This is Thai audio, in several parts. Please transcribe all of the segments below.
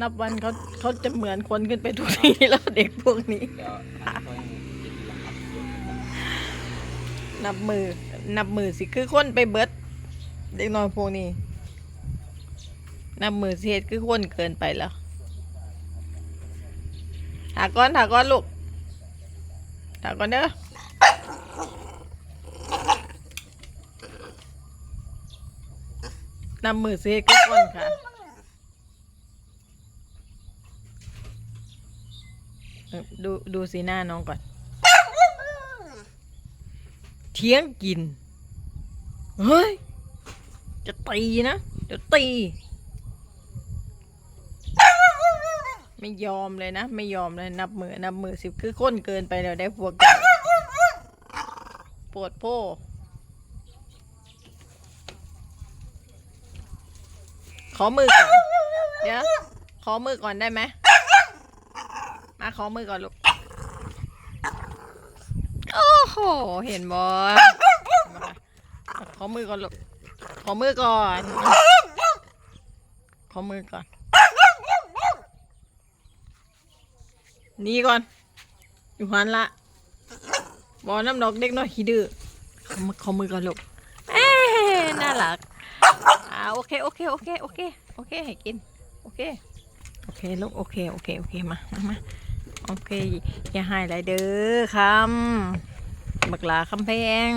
นับวันเขาเขาจะเหมือนคนขึ้นไปทุกทีแล้วเด็กพวกนี้ เดี๋ยวอันนี้ค่อยกินทีหลังครับนับมือ นับมือสิคือคนไปเบิด เด็กน้อยพวกนี้ นับมือเฮ็ดคือคนเกินไปแล้วถาก้อนถาก้อนลูกถาก้อนเด้อนับมือสิเฮ็ดคือคนค่ะ เออ ดูดูสีหน้าน้องก่อน เที่ยงกิน เฮ้ย จะตีนะ เดี๋ยวตี ไม่ยอมเลยนะ ไม่ยอมเลย นับมือ นับมือสิบคือค้นเกินไปแล้วได้พวกกันปวดโพขอมือก่อน เดี๋ยว ขอมือก่อนได้ไหม มาขอมือก่อนลูก โอ้โห เห็นบอขอมือก่อนลูก ขอมือก่อน ขอมือก่อน นี่ก่อน อยู่หันละบอน้ำดอกเด็กน้อยขี้ดื้อขอมือขอมือก่อนลูกเอ้น่ารักอ่าโอเคโอเคโอเคโอเคโอเคให้กินโอเคโอเคลูกโอเคโอเคโอเคมามา โอเค อย่าหายไรเด้อคำบักหลาคำแพง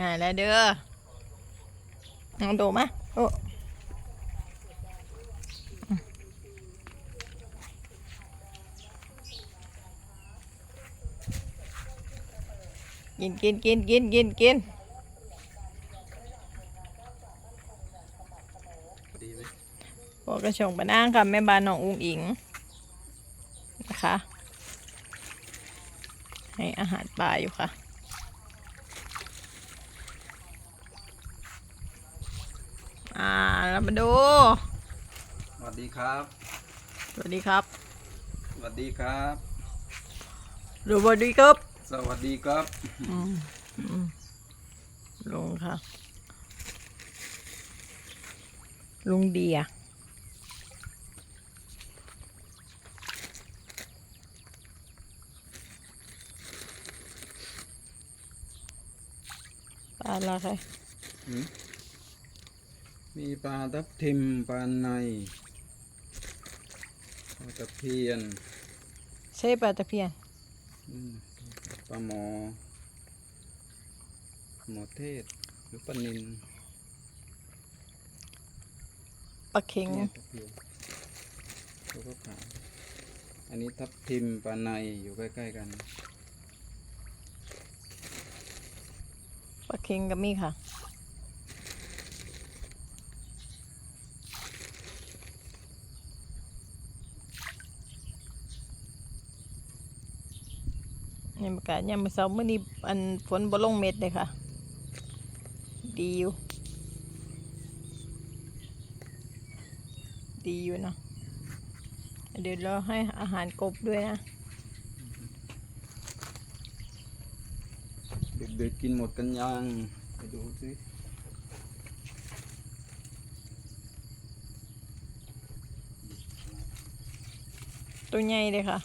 หายไรเด้อเอาโดมาโอ้กินกินกินกินกินกิน พอดีไหม พวกกระชงปะนางค่ะแม่บ้านน้องอุ้งอิงนะคะ ให้อาหารปลาอยู่ค่ะอ่าเรามาดู สวัสดีครับ สวัสดีครับ สวัสดีครับดูบอดีครับ สวัสดีครับอืมอืมลุงค่ะ ลุงเดีย ปลาละค่ะหืมมีปลาทับทิมปลาในปลาตะเพียน ใช่ปลาตะเพียนอืมปลาหมอ หมอเทศ หรือปลานินปลาเข็งเนี่ยตะเพียนตัวก็ขาวอันนี้ทับทิมปลาในอยู่ใกล้ ๆ กัน ปลาเข็งก็มีค่ะนี่ประกาศยังมเช้าเมื่อนี้อันฝนบ่ลงเม็ดเลยค่ะ ดีอยู่ ดีอยู่เนาะเดี๋ยวเราให้อาหารกบด้วยนะ เด็กๆกินหมดกันยัง ไปดูสิตัวใหญ่เลยค่ะ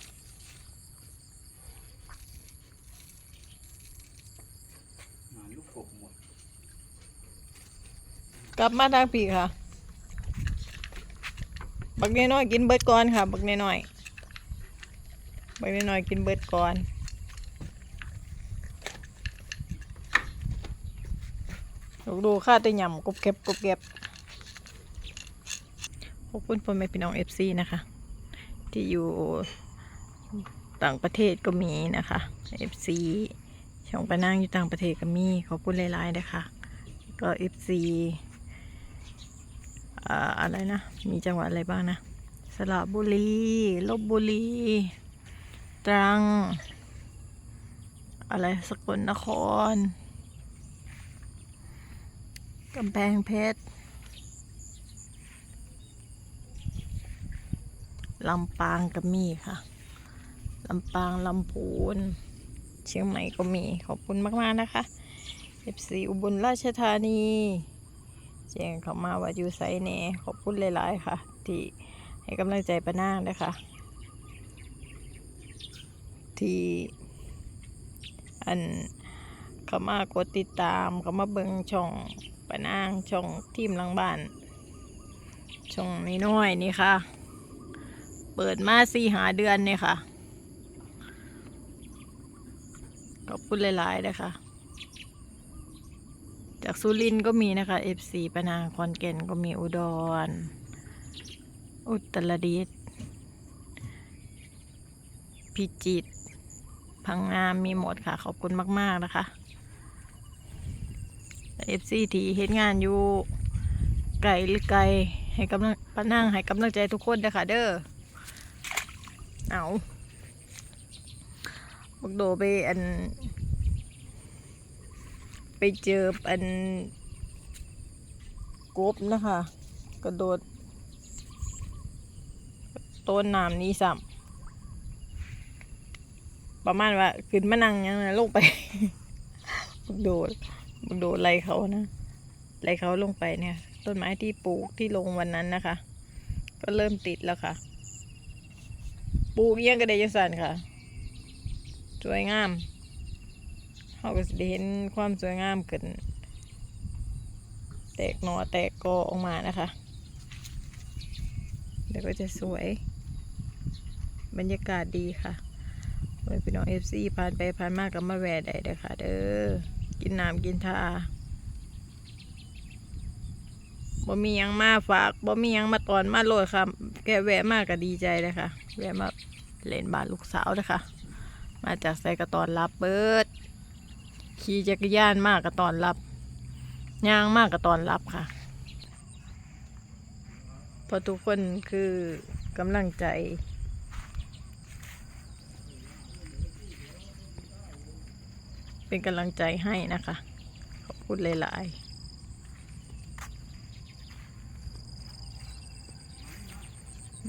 หาลูกกบหมด กลับมาทางปีค่ะ บักน้อยๆกินเบิดก่อนค่ะ บักน้อยๆบักน้อยๆกินเบิดก่อน ลูกดูค่าแตัวยำกบเก็บกบเก็บขอบคุณพ่อแม่พี่น้องเอฟซีนะคะ ที่อยู่ต่างประเทศก็มีนะคะเอฟซีช่องไปนั่งอยู่ต่างประเทศก็มีขอบคุณหลายๆนะคะก็เอฟซีอ่าอะไรนะ มีจังหวัดอะไรบ้างนะ สระบุรีลบบุรี ตรัง อะไรสกลนคร กำแพงเพชรลำปางก็มีค่ะ ลำปางลำพูน เชียงใหม่ก็มี ขอบคุณมาก ๆ นะคะ FC อุบลราชธานีแจ้งเขามาว่าอยู่ไซเน่ขอบคุณหลาย ๆ ค่ะ ที่ให้กำลังใจป้านางด้ค่ะที่อันเขามากดติดตามเขามาเบิ่งช่อง ปานางช่องทีมหลังบ้านช่องน้อยๆนี่ค่ะ เปิดมาสี่หาเดือนเนี่ยค่ะขอบคุณหลายๆนะคะจากสุรินก็มีนะคะ FC ปะนางคอนแก่นก็มีอุดร อุตรดิตถ์พิจิตรพังงามมีหมดค่ะ ขอบคุณมาก ๆ นะคะ เอฟซีทีเฮ็ดงานอยู่ไก่หรือไก่ให้กำลังปนั่งให้กำลังใจทุกคนนะคะเด้อเอาบักโดไปอัน ไปเจออันกบนะคะ กระโดดต้นน้ำนี้ซ้ำประมาณว่าขึ้นมานั่งยังนั้นลงไป โดด ดดไล่เขานะไล่เขาลงไปเนี่ย ต้นไม้ที่ปลูกที่ลงวันนั้นนะคะ ก็เริ่มติดแล้วค่ะ ปลูกเยี่ยงกระเดยสันค่ะ สวยงามเขาก็จะได้เห็นความสวยงามเกินแตกหนอแตกกอออกมานะคะ เดี๋ยวก็จะสวย บรรยากาศดีค่ะไว้พี่น้องเอฟซีผ่านไปผ่านมากก็มาแวะได้เด้อค่ะเด้อ กินน้ำกินทาบ่มียังมาฝากบ่มียังมาตอนมาโหลดค่ะ แกแวะมากก็ดีใจเลยค่ะ แวะมาเล่นบ้านลูกสาวเลยค่ะ มาจากใส่กระตอนรับเบิดขี่จักรยานมากกระตอนรับย่างมากกระตอนรับค่ะเพราะทุกคนคือกำลังใจ เป็นกำลังใจให้นะคะ ขอบคุณหลายๆ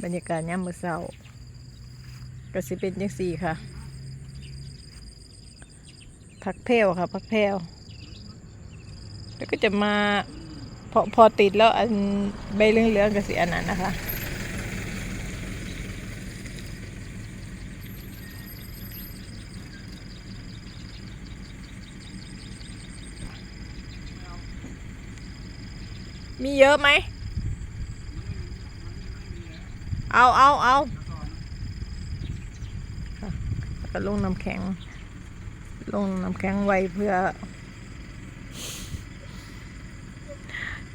บรรยากาศย่ำมือเศร้าก็สิเป็นจังสี่ค่ะพักแพ้วค่ะพักแพ้วแล้วก็จะมาพอพอติดแล้วอันใบเหลืองๆกับสีอันนั้นนะคะ มีเยอะไหม เอาเอาเอาแล้วก็ลงน้ำแข็ง ลงน้ำแข็งไว้เพื่อ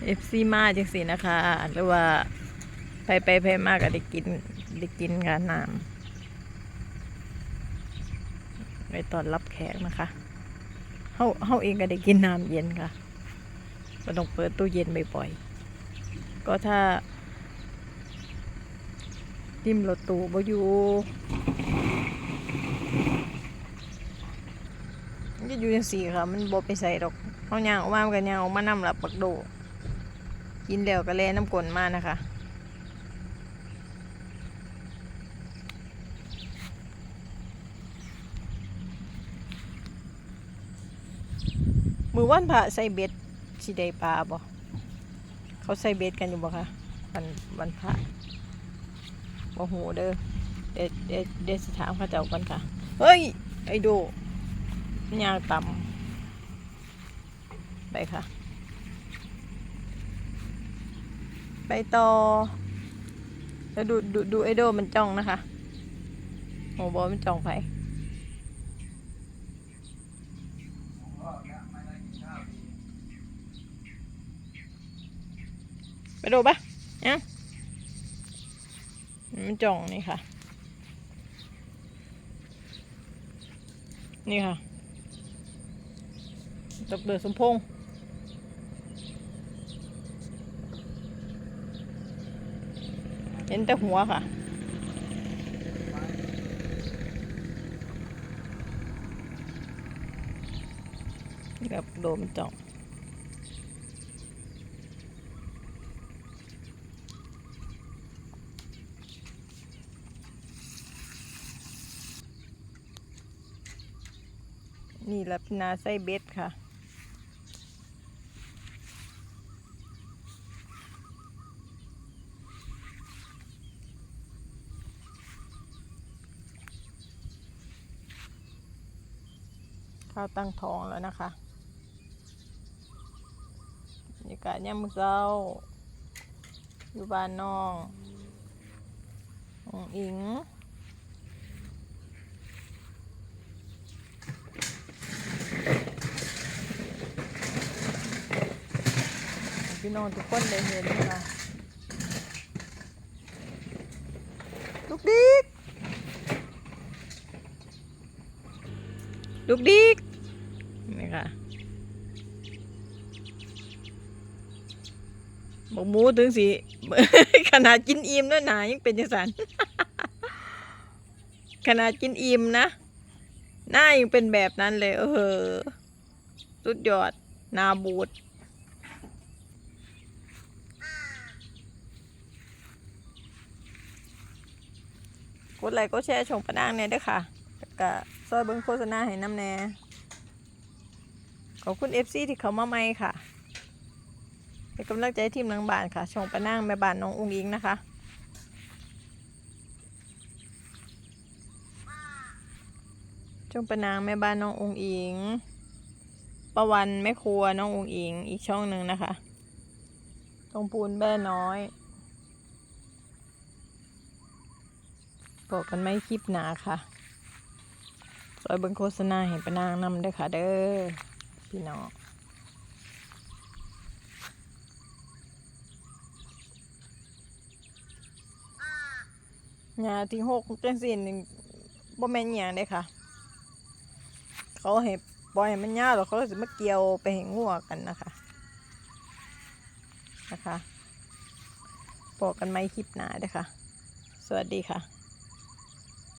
เอฟซีมาจังสินะคะ หรือว่าไปไปไปมากก็ได้กินได้กินกันน้ำไปตอนรับแขกนะคะเฮาเฮาเองก็ได้กินน้ำเย็นค่ะ ก็ต้องเปิดตู้เย็นบ่อยๆ ก็ถ้าติมรถตู้บ่อยู่มันจะอยู่จังสี่ค่ะ มันบ่ไปใส่ดอกเอายางออกมานกันยางออกมานำหลับปักโด กินแล้วก็แล่น้ำกลนมานะคะมือว่านพระใส่เบ็ด สิได้ปลาบ่เขาใส่เบ็ดกันอยู่บ่คะวันวันพระบ่หูเด้อเด็ดเด็ดเด็ดสิถามเข้าเจ้าก่อนค่ะ เฮ้ย ไอ้โดยางต่ำไปค่ะ ไปต่อ แล้วดูดูดูไอโดมันจ้องนะคะโหบอมันจ้องไป ดูปะยังมันจ้องนี่ค่ะ นี่ค่ะตบเดือดสมพงษ์เห็นแต่หัวค่ะแบบโดมจ่อง นี่ลับนาไส้เบ็ดค่ะ ข้าวตั้งทองแล้วนะคะบรรยากาศย่ำเจ้า อยู่บ้านน้ององอิง พี่น้องทุกคนได้เห็นนะคะลูกดิกลูกดิกนี่ค่ะบอกหมูถึงสิขนาดกินอิ่มแล้วหนายังเป็นจังสันขนาดกินอิ่มนะ หน้ายังเป็นแบบนั้นเลย เออสุดยอด นาบูด กดไลค์กดแชร์ชมปะนางเนี่ยด้วยค่ะก็ซอยเบิ้งโฆษณาให้น้ำแน่ขอบคุณ FC ที่เขามาใหม่ค่ะเป็นกำลังใจทีมนางบานค่ะชมปะนางแม่บานน้องอุ้งอิงนะคะชมปะนางแม่บ้านน้องอุ้งอิง ประวันแม่ครัวน้องอุ้งอิง อีกช่องหนึ่งนะคะตรงปูนแม่น้อย บอกกันไม่คลิปหนาค่ะซอยเบิ่งโฆษณาเห็นปนางนำเด้วยค่ะ เด้อพี่น้องหญ้าที่หกจังสินี่บ่แม่นหยังเด้ค่ะ เขาให้ปล่อยให้มันยาวแล้วเขาก็สิมาเกี่ยวไปให้งัวกันนะคะนะคะบอกกันไม่คลิปหนาเด้อค่ะ สวัสดีค่ะ